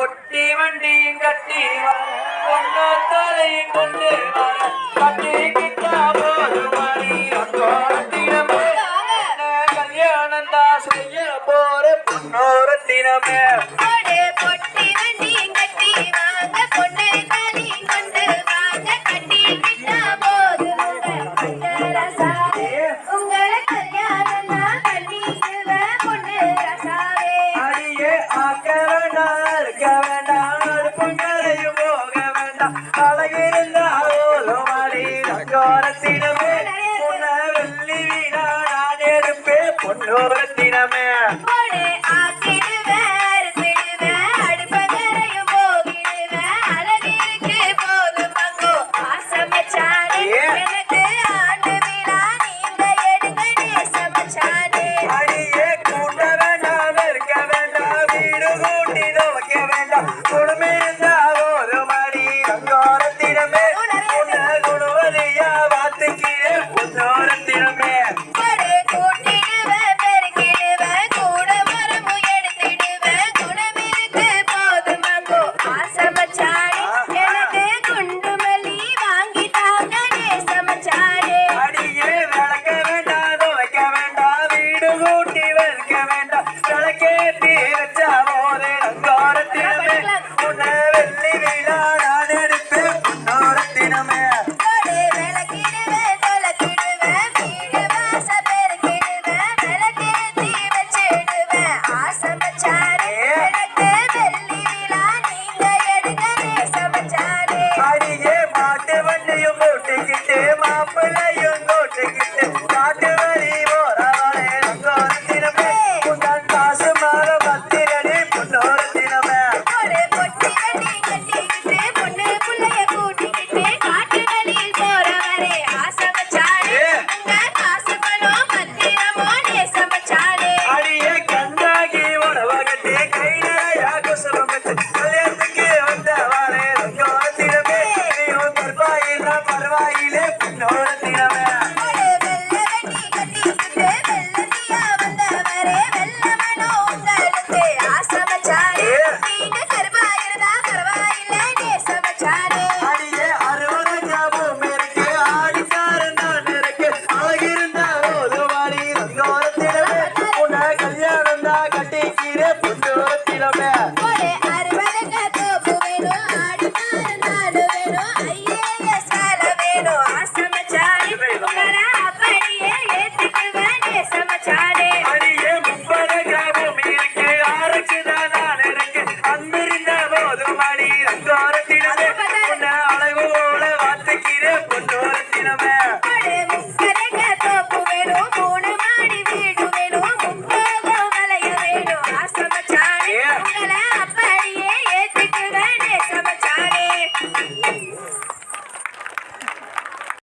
பொட்டி வண்டியும் கட்டி கொண்டு தலை கொண்டு வர. கட்டி கிட்டா போது மணி அங்கோரத்தினமே கல்யாணம் தான் செய்ய போற பொன்னோரத்தினமே பொட்டி நினைக்க வேண்டாம் கொண்டதையும் போக வேண்டாம். அழகிருந்தால் கோரத்தினமே பொன்னோரத்தினமே. மாப்பிள்ளையோ Yo, see the man.